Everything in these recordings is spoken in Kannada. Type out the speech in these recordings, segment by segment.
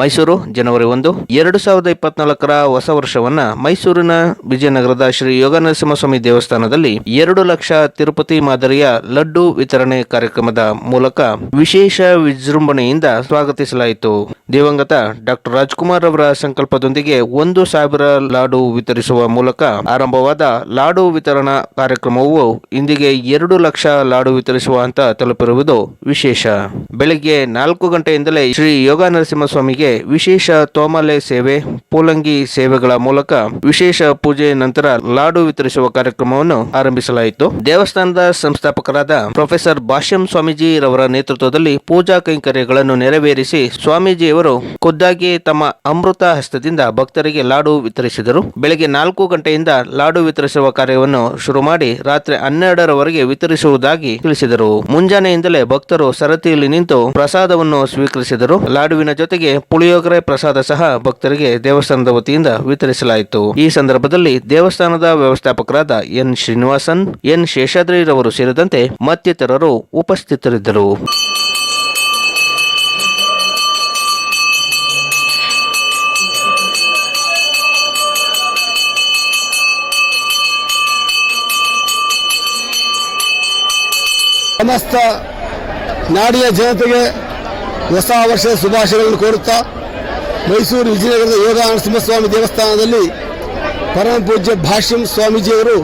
ಮೈಸೂರು, ಜನವರಿ ಒಂದು. ಎರಡು ಸಾವಿರದ ಇಪ್ಪತ್ನಾಲ್ಕರ ಹೊಸ ವರ್ಷವನ್ನ ಮೈಸೂರಿನ ವಿಜಯನಗರದ ಶ್ರೀ ಯೋಗ ನರಸಿಂಹಸ್ವಾಮಿ ದೇವಸ್ಥಾನದಲ್ಲಿ ಎರಡು ಲಕ್ಷ ತಿರುಪತಿ ಮಾದರಿಯ ಲಡ್ಡು ವಿತರಣೆ ಕಾರ್ಯಕ್ರಮದ ಮೂಲಕ ವಿಶೇಷ ವಿಜೃಂಭಣೆಯಿಂದ ಸ್ವಾಗತಿಸಲಾಯಿತು. ದಿವಂಗತ ಡಾಕ್ಟರ್ ರಾಜ್ಕುಮಾರ್ ಅವರ ಸಂಕಲ್ಪದೊಂದಿಗೆ ಒಂದು ಸಾವಿರ ಲಾಡು ವಿತರಿಸುವ ಮೂಲಕ ಆರಂಭವಾದ ಲಾಡು ವಿತರಣಾ ಕಾರ್ಯಕ್ರಮವು ಇಂದಿಗೆ ಎರಡು ಲಕ್ಷ ಲಾಡು ವಿತರಿಸುವ ಹಂತ ತಲುಪಿರುವುದು ವಿಶೇಷ. ಬೆಳಗ್ಗೆ ನಾಲ್ಕು ಗಂಟೆಯಿಂದಲೇ ಶ್ರೀ ಯೋಗ ನರಸಿಂಹಸ್ವಾಮಿಗೆ ವಿಶೇಷ ತೋಮಲೆ ಸೇವೆ, ಪೂಲಂಗಿ ಸೇವೆಗಳ ಮೂಲಕ ವಿಶೇಷ ಪೂಜೆ ನಂತರ ಲಾಡು ವಿತರಿಸುವ ಕಾರ್ಯಕ್ರಮವನ್ನು ಆರಂಭಿಸಲಾಯಿತು. ದೇವಸ್ಥಾನದ ಸಂಸ್ಥಾಪಕರಾದ ಪ್ರೊಫೆಸರ್ ಭಾಷ್ಯಂ ಸ್ವಾಮೀಜಿ ರವರ ನೇತೃತ್ವದಲ್ಲಿ ಪೂಜಾ ಕೈಂಕರ್ಯಗಳನ್ನು ನೆರವೇರಿಸಿ ಸ್ವಾಮೀಜಿಯವರು ಖುದ್ದಾಗಿ ತಮ್ಮ ಅಮೃತ ಹಸ್ತದಿಂದ ಭಕ್ತರಿಗೆ ಲಾಡು ವಿತರಿಸಿದರು. ಬೆಳಗ್ಗೆ ನಾಲ್ಕು ಗಂಟೆಯಿಂದ ಲಾಡು ವಿತರಿಸುವ ಕಾರ್ಯವನ್ನು ಶುರು ಮಾಡಿ ರಾತ್ರಿ ಹನ್ನೆರಡರವರೆಗೆ ವಿತರಿಸುವುದಾಗಿ ತಿಳಿಸಿದರು. ಮುಂಜಾನೆಯಿಂದಲೇ ಭಕ್ತರು ಸರತಿಯಲ್ಲಿ ನಿಂತು ಪ್ರಸಾದವನ್ನು ಸ್ವೀಕರಿಸಿದರು. ಲಾಡುವಿನ ಜೊತೆಗೆ ಪುಳಿಯೋಗರೆ ಪ್ರಸಾದ ಸಹ ಭಕ್ತರಿಗೆ ದೇವಸ್ಥಾನದ ವತಿಯಿಂದ ವಿತರಿಸಲಾಯಿತು. ಈ ಸಂದರ್ಭದಲ್ಲಿ ದೇವಸ್ಥಾನದ ವ್ಯವಸ್ಥಾಪಕರಾದ ಎನ್ ಶ್ರೀನಿವಾಸನ್, ಎನ್ ಶೇಷಾದ್ರಿರವರು ಸೇರಿದಂತೆ ಮತ್ತಿತರರು ಉಪಸ್ಥಿತರಿದ್ದರು. ಸಮಸ್ತ ನಾಡಿಯ ಜನತೆಗೆ ಹೊಸ ವರ್ಷದ ಶುಭಾಶಯಗಳನ್ನು ಕೋರುತ್ತಾ ಮೈಸೂರು ವಿಜಯನಗರದ ಯೋಗ ನರಸಿಂಹಸ್ವಾಮಿ ದೇವಸ್ಥಾನದಲ್ಲಿ ಪರಮ ಪೂಜ್ಯ ಭಾಷ್ಯಂ ಸ್ವಾಮೀಜಿಯವರು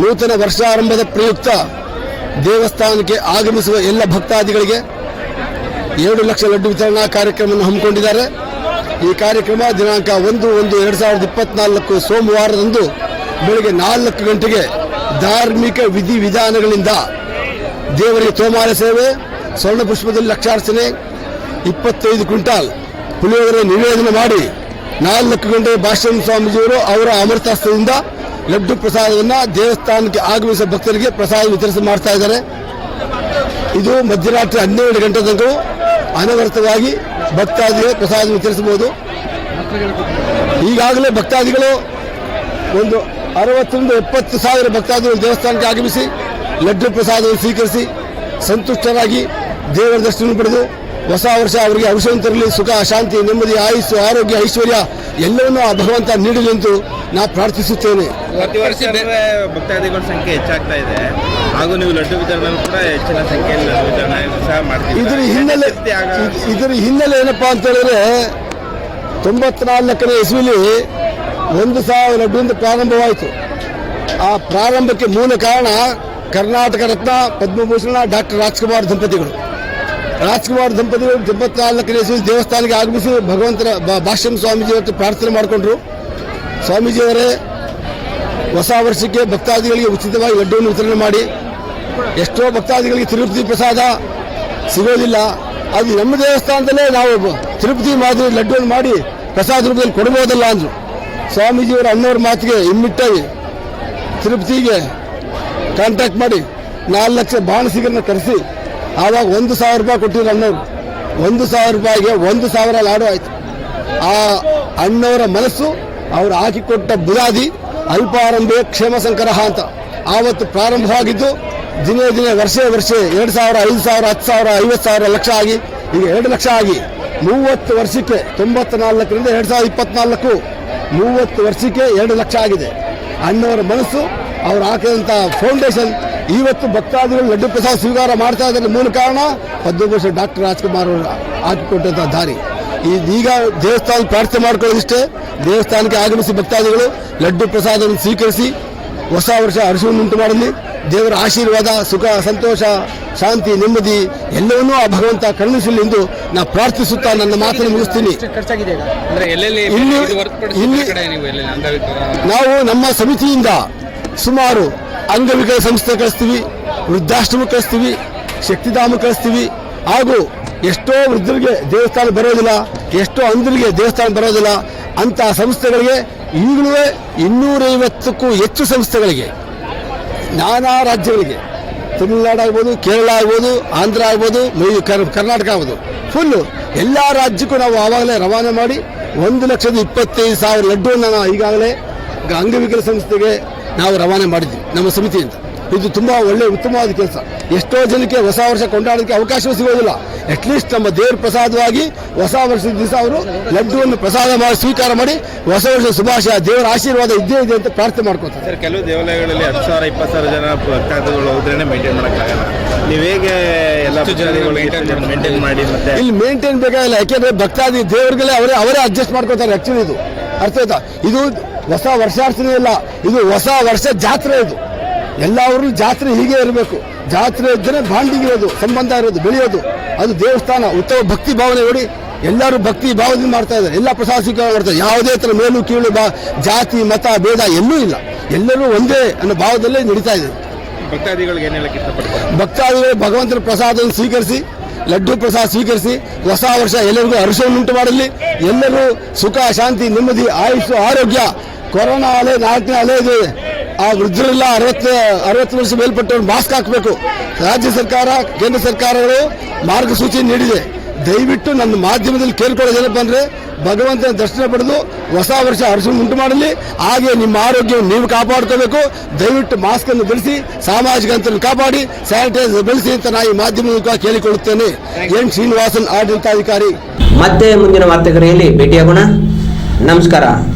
ನೂತನ ವರ್ಷಾರಂಭದ ಪ್ರಯುಕ್ತ ದೇವಸ್ಥಾನಕ್ಕೆ ಆಗಮಿಸುವ ಎಲ್ಲ ಭಕ್ತಾದಿಗಳಿಗೆ ಎರಡು ಲಕ್ಷ ಲಡ್ಡು ವಿತರಣಾ ಕಾರ್ಯಕ್ರಮವನ್ನು ಹಮ್ಮಿಕೊಂಡಿದ್ದಾರೆ. ಈ ಕಾರ್ಯಕ್ರಮ ದಿನಾಂಕ ಒಂದು ಒಂದು ಎರಡು ಸಾವಿರದ ಇಪ್ಪತ್ನಾಲ್ಕು ಸೋಮವಾರದಂದು ಬೆಳಗ್ಗೆ ನಾಲ್ಕು ಗಂಟೆಗೆ ಧಾರ್ಮಿಕ ವಿಧಿವಿಧಾನಗಳಿಂದ ದೇವರಿಗೆ ತೋಮಾರ ಸೇವೆ. ಸ್ವರ್ಣ ಪುಷ್ಪದಲ್ಲಿ ಲಕ್ಷಾರ್ಚನೆ, ಇಪ್ಪತ್ತೈದು ಕ್ವಿಂಟಾಲ್ ಪುಳಿಯೋಗರೆ ನಿವೇದನೆ ಮಾಡಿ ನಾಲ್ಕು ಗಂಟೆ ಭಾಷಣ ಸ್ವಾಮೀಜಿಯವರು ಅವರ ಅಮೃತಾಸ್ತ್ರದಿಂದ ಲಡ್ಡು ಪ್ರಸಾದವನ್ನು ದೇವಸ್ಥಾನಕ್ಕೆ ಆಗಮಿಸಿದ ಭಕ್ತರಿಗೆ ಪ್ರಸಾದ ವಿತರಿಸಿ ಮಾಡ್ತಾ ಇದ್ದಾರೆ. ಇದು ಮಧ್ಯರಾತ್ರಿ ಹನ್ನೆರಡು ಗಂಟೆ ತನಕ ಅನವರ್ತವಾಗಿ ಭಕ್ತಾದಿಗಳು ಪ್ರಸಾದ ವಿತರಿಸಬಹುದು. ಈಗಾಗಲೇ ಭಕ್ತಾದಿಗಳು ಒಂದು ಅರವತ್ತರಿಂದ ಎಪ್ಪತ್ತು ಸಾವಿರ ಭಕ್ತಾದಿಗಳು ದೇವಸ್ಥಾನಕ್ಕೆ ಆಗಮಿಸಿ ಲಡ್ಡು ಪ್ರಸಾದವನ್ನು ಸ್ವೀಕರಿಸಿ ಸಂತುಷ್ಟರಾಗಿ ದೇವರ ದರ್ಶನ ಪಡೆದು ಹೊಸ ವರ್ಷ ಅವರಿಗೆ ಔಷಧ ತರಲಿ ಸುಖ ಶಾಂತಿ ನೆಮ್ಮದಿ ಆಯುಸ್ಸು ಆರೋಗ್ಯ ಐಶ್ವರ್ಯ ಎಲ್ಲವನ್ನೂ ಆ ಭಗವಂತ ನೀಡಲಿ ಎಂದು ನಾ ಪ್ರಾರ್ಥಿಸುತ್ತೇನೆ. ಪ್ರತಿ ವರ್ಷ ಭಕ್ತಾದಿಗಳ ಸಂಖ್ಯೆ ಹೆಚ್ಚಾಗ್ತಾ ಇದೆ. ಹಾಗೂ ನೀವು ಲಡ್ಡು ವಿತರಣೆ ಕೂಡ ಹೆಚ್ಚಿನ ಸಂಖ್ಯೆಯಲ್ಲಿ ಲಡ್ಡು ವಿತರಣೆ ಸಹ ಮಾಡ್ತೀವಿ ಇದರ ಹಿನ್ನೆಲೆ ಇದರ ಹಿನ್ನೆಲೆ ಏನಪ್ಪಾ ಅಂತ ಹೇಳಿದ್ರೆ ತೊಂಬತ್ನಾಲ್ಕನೇ ಇಸ್ವಿಲಿ ಒಂದು ಸಾವಿರ ಲಡ್ಡುವಿಂದ ಪ್ರಾರಂಭವಾಯಿತು. ಆ ಪ್ರಾರಂಭಕ್ಕೆ ಮೂಲ ಕಾರಣ ಕರ್ನಾಟಕ ರತ್ನ ಪದ್ಮಭೂಷಣ ಡಾಕ್ಟರ್ ರಾಜ್ಕುಮಾರ್ ದಂಪತಿಗಳು. ರಾಜ್ಕುಮಾರ್ ದಂಪತಿಗಳು ತೊಂಬತ್ನಾಲ್ಕನೇ ಇಸ್ವಿ ದೇವಸ್ಥಾನಕ್ಕೆ ಆಗಮಿಸಿ ಭಗವಂತನ ಭಾಷ್ಯಂ ಸ್ವಾಮೀಜಿ ಹೊತ್ತು ಪ್ರಾರ್ಥನೆ ಮಾಡಿಕೊಂಡ್ರು. ಸ್ವಾಮೀಜಿಯವರೇ, ಹೊಸ ವರ್ಷಕ್ಕೆ ಭಕ್ತಾದಿಗಳಿಗೆ ಉಚಿತವಾಗಿ ಲಡ್ಡುವನ್ನು ವಿತರಣೆ ಮಾಡಿ. ಎಷ್ಟೋ ಭಕ್ತಾದಿಗಳಿಗೆ ತಿರುಪತಿ ಪ್ರಸಾದ ಸಿಗೋದಿಲ್ಲ. ಅದು ನಮ್ಮ ದೇವಸ್ಥಾನದಲ್ಲೇ ನಾವು ತಿರುಪತಿ ಮಾದರಿ ಲಡ್ಡುವನ್ನು ಮಾಡಿ ಪ್ರಸಾದ ರೂಪದಲ್ಲಿ ಕೊಡಬಹುದಲ್ಲ ಅಂದರು. ಸ್ವಾಮೀಜಿಯವರ ಅಣ್ಣವ್ರ ಮಾತಿಗೆ ಇಮ್ಮಿಟ್ಟಾಗಿ ತಿರುಪತಿಗೆ ಕಾಂಟ್ಯಾಕ್ಟ್ ಮಾಡಿ ನಾಲ್ಕು ಲಕ್ಷ ಬಾಣಸಿಗರನ್ನ ಕರೆಸಿ ಆವಾಗ ಒಂದು ಸಾವಿರ ರೂಪಾಯಿ ಕೊಟ್ಟಿದ್ರು ಅಣ್ಣವ್ರು. ಒಂದು ಸಾವಿರ ರೂಪಾಯಿಗೆ ಒಂದು ಸಾವಿರ ಲಾಡು ಆಯ್ತು. ಆ ಅಣ್ಣವರ ಮನಸ್ಸು, ಅವರು ಹಾಕಿಕೊಟ್ಟ ಬುದಾದಿ ಅಲ್ಪಾರಂಭೆ ಕ್ಷೇಮ ಸಂಕರ ಅಂತ. ಆವತ್ತು ಪ್ರಾರಂಭವಾಗಿದ್ದು ದಿನೇ ದಿನೇ, ವರ್ಷೇ ವರ್ಷ, ಎರಡು ಸಾವಿರ, ಐದು ಸಾವಿರ, ಹತ್ತು ಸಾವಿರ, ಐವತ್ತು ಸಾವಿರ ಲಕ್ಷ ಆಗಿ, ಈಗ ಎರಡು ಲಕ್ಷ ಆಗಿ. ಮೂವತ್ತು ವರ್ಷಕ್ಕೆ ತೊಂಬತ್ತ ನಾಲ್ಕರಿಂದ ಎರಡು ಸಾವಿರದ ಇಪ್ಪತ್ನಾಲ್ಕು. ಮೂವತ್ತು ವರ್ಷಕ್ಕೆ ಎರಡು ಲಕ್ಷ ಆಗಿದೆ. ಅಣ್ಣವರ ಮನಸ್ಸು, ಅವರು ಹಾಕಿದಂಥ ಫೌಂಡೇಶನ್ ಇವತ್ತು ಭಕ್ತಾದಿಗಳು ಲಡ್ಡು ಪ್ರಸಾದ ಸ್ವೀಕಾರ ಮಾಡ್ತಾ ಇದ್ದಾರೆ ಮೂಲ ಕಾರಣ ಪದ್ಮಭೂಷಣ ಡಾಕ್ಟರ್ ರಾಜ್ಕುಮಾರ್ ಅವರು ಹಾಕಿಕೊಟ್ಟಂಥ ದಾರಿ. ಈಗ ದೇವಸ್ಥಾನ ಪ್ರಾರ್ಥನೆ ಮಾಡ್ಕೊಳ್ಳೋದಿಷ್ಟೇ ದೇವಸ್ಥಾನಕ್ಕೆ ಆಗಮಿಸಿ ಭಕ್ತಾದಿಗಳು ಲಡ್ಡು ಪ್ರಸಾದವನ್ನು ಸ್ವೀಕರಿಸಿ ಹೊಸ ವರ್ಷ ಉಂಟು ಮಾಡಲಿ. ದೇವರ ಆಶೀರ್ವಾದ ಸುಖ ಸಂತೋಷ ಶಾಂತಿ ನೆಮ್ಮದಿ ಎಲ್ಲವನ್ನೂ ಆ ಭಗವಂತ ಕರುಣಿಸಲಿ ಎಂದು ನಾ ಪ್ರಾರ್ಥಿಸುತ್ತಾ ನನ್ನ ಮಾತನ್ನು ಮುಗಿಸ್ತೀನಿ. ಇಲ್ಲಿ- ನಾವು ನಮ್ಮ ಸಮಿತಿಯಿಂದ ಸುಮಾರು ಅಂಗವಿಕಲ ಸಂಸ್ಥೆ ಕಳಿಸ್ತೀವಿ, ವೃದ್ಧಾಶ್ರಮ ಕಳಿಸ್ತೀವಿ, ಶಕ್ತಿಧಾಮ ಕಳಿಸ್ತೀವಿ. ಹಾಗೂ ಎಷ್ಟೋ ವೃದ್ಧರಿಗೆ ದೇವಸ್ಥಾನ ಬರೋದಿಲ್ಲ, ಎಷ್ಟೋ ಅಂಧರಿಗೆ ದೇವಸ್ಥಾನ ಬರೋದಿಲ್ಲ. ಅಂತ ಸಂಸ್ಥೆಗಳಿಗೆ ಈಗಲೂ ಇನ್ನೂರೈವತ್ತಕ್ಕೂ ಹೆಚ್ಚು ಸಂಸ್ಥೆಗಳಿಗೆ, ನಾನಾ ರಾಜ್ಯಗಳಿಗೆ, ತಮಿಳುನಾಡು ಆಗ್ಬೋದು, ಕೇರಳ ಆಗ್ಬೋದು, ಆಂಧ್ರ ಆಗ್ಬೋದು ಮೈ- ಕರ್- ಕರ್ನಾಟಕ ಆಗ್ಬೋದು. ಫುಲ್ಲು ಎಲ್ಲ ರಾಜ್ಯಕ್ಕೂ ನಾವು ಆವಾಗಲೇ ರವಾನೆ ಮಾಡಿ ಒಂದು ಲಕ್ಷದ ಇಪ್ಪತ್ತೈದು ಸಾವಿರ ಲಡ್ಡುವನ್ನು ಈಗಾಗಲೇ ಅಂಗವಿಕಲ ಸಂಸ್ಥೆಗೆ ನಾವು ರವಾನೆ ಮಾಡಿದ್ವಿ ನಮ್ಮ ಸಮಿತಿಯಿಂದ ಇದು ತುಂಬಾ ಒಳ್ಳೆ ಉತ್ತಮವಾದ ಕೆಲಸ. ಎಷ್ಟೋ ಜನಕ್ಕೆ ಹೊಸ ವರ್ಷ ಕೊಂಡಾಡೋದಕ್ಕೆ ಅವಕಾಶವೂ ಸಿಗೋದಿಲ್ಲ. ಅಟ್ಲೀಸ್ಟ್ ನಮ್ಮ ದೇವ್ರ ಪ್ರಸಾದವಾಗಿ ಹೊಸ ವರ್ಷದ ದಿವಸ ಅವರು ಲಡ್ಡುವನ್ನು ಪ್ರಸಾದ ಮಾಡಿ ಸ್ವೀಕಾರ ಮಾಡಿ ಹೊಸ ವರ್ಷ ಶುಭಾಶಯ ದೇವರ ಆಶೀರ್ವಾದ ಇದ್ದೇ ಇದೆ ಅಂತ ಪ್ರಾರ್ಥನೆ ಮಾಡ್ಕೊತಾರೆ. ಸರ್ ಕೆಲವು ದೇವಾಲಯಗಳಲ್ಲಿ ಹತ್ತು ಸಾವಿರ ಇಪ್ಪತ್ತು ಸಾವಿರ ಜನ ಭಕ್ತಾದಿಗಳು ಹೋದ್ರೇನೆ ಮೇಂಟೈನ್ ಮಾಡೋಕ್ಕಾಗಲ್ಲ. ನೀವು ಹೇಗೆ ಎಲ್ಲ ಮೇಂಟೈನ್ ಮಾಡಿ ಮತ್ತೆ ಇಲ್ಲಿ ಮೇಂಟೈನ್ ಬೇಕಾಗಿಲ್ಲ ಯಾಕೆಂದ್ರೆ ಭಕ್ತಾದಿ ದೇವರುಗಳೇ ಅವರೇ ಅವರೇ ಅಡ್ಜಸ್ಟ್ ಮಾಡ್ಕೋತಾರೆ ಆಕ್ಚುಲಿ ಇದು. ಅರ್ಥ ಆಯ್ತಾ? ಇದು ಹೊಸ ವರ್ಷಾರ್ಥನೆ ಇಲ್ಲ. ಇದು ಹೊಸ ವರ್ಷ ಜಾತ್ರೆ ಇದು. ಎಲ್ಲವರು ಜಾತ್ರೆ ಹೀಗೆ ಇರಬೇಕು. ಜಾತ್ರೆ ಇದ್ದರೆ ಬಾಂಡಿಂಗ್ ಇರೋದು ಸಂಬಂಧ ಇರೋದು ಬೆಳೆಯೋದು. ಅದು ದೇವಸ್ಥಾನ ಉತ್ತಮ ಭಕ್ತಿ ಭಾವನೆ ನೋಡಿ ಎಲ್ಲರೂ ಭಕ್ತಿ ಭಾವದಿಂದ ಮಾಡ್ತಾ ಇದ್ದಾರೆ. ಎಲ್ಲ ಪ್ರಸಾದ ಸ್ವೀಕಾರ ಮಾಡ್ತಾರೆ ಯಾವುದೇ ಥರ ಮೇಲು ಕೀಳು ಬಾ ಜಾತಿ ಮತ ಭೇದ ಎಲ್ಲೂ ಇಲ್ಲ. ಎಲ್ಲರೂ ಒಂದೇ ಅನ್ನೋ ಭಾವದಲ್ಲೇ ನಡೀತಾ ಇದೆ. ಭಕ್ತಾದಿಗಳಿಗೆ ಭಕ್ತಾದಿಗಳು ಭಗವಂತನ ಪ್ರಸಾದವನ್ನು ಸ್ವೀಕರಿಸಿ ಲಡ್ಡು ಪ್ರಸಾದ ಸ್ವೀಕರಿಸಿ ಹೊಸ ವರ್ಷ ಎಲ್ಲರಿಗೂ ಹರ್ಷವನ್ನುಂಟು ಮಾಡಲಿ. ಎಲ್ಲರೂ ಸುಖ ಶಾಂತಿ ನೆಮ್ಮದಿ ಆಯುಷು ಆರೋಗ್ಯ ಕೊರೋನಾ ಅಲೆ, ನಾಲ್ಕನೇ ಅಲೆ ಇದೆ ಆ ವೃದ್ಧರೆಲ್ಲ ಅರವತ್ತು ಅರವತ್ತು ವರ್ಷ ಮೇಲ್ಪಟ್ಟವ್ರು ಮಾಸ್ಕ್ ಹಾಕಬೇಕು. ರಾಜ್ಯ ಸರ್ಕಾರ, ಕೇಂದ್ರ ಸರ್ಕಾರಗಳು ಮಾರ್ಗಸೂಚಿ ನೀಡಿದೆ. ದಯವಿಟ್ಟು ನನ್ನ ಮಾಧ್ಯಮದಲ್ಲಿ ಕೇಳ್ಕೊಳ್ಳೋದೇನಪ್ಪ ಅಂದ್ರೆ ಭಗವಂತನ ದರ್ಶನ ಪಡೆದು ಹೊಸ ವರ್ಷ ಹರ್ಷ ಉಂಟು ಮಾಡಲಿ. ಹಾಗೆ ನಿಮ್ಮ ಆರೋಗ್ಯವನ್ನು ನೀವು ಕಾಪಾಡ್ಕೋಬೇಕು. ದಯವಿಟ್ಟು ಮಾಸ್ಕ್ ಅನ್ನು ಧರಿಸಿ, ಸಾಮಾಜಿಕ ಅಂತರ ಕಾಪಾಡಿ, ಸ್ಯಾನಿಟೈಸರ್ ಬೆಳೆಸಿ ಅಂತ ನಾನು ಈ ಮಾಧ್ಯಮ ಮೂಲಕ ಕೇಳಿಕೊಳ್ಳುತ್ತೇನೆ. ಎನ್ ಶ್ರೀನಿವಾಸನ್, ಆಡಳಿತಾಧಿಕಾರಿ. ಮತ್ತೆ ಮುಂದಿನ ವಾರ್ತೆಗರಿಯಲ್ಲಿ ಭೇಟಿಯಾಗೋಣ. ನಮಸ್ಕಾರ.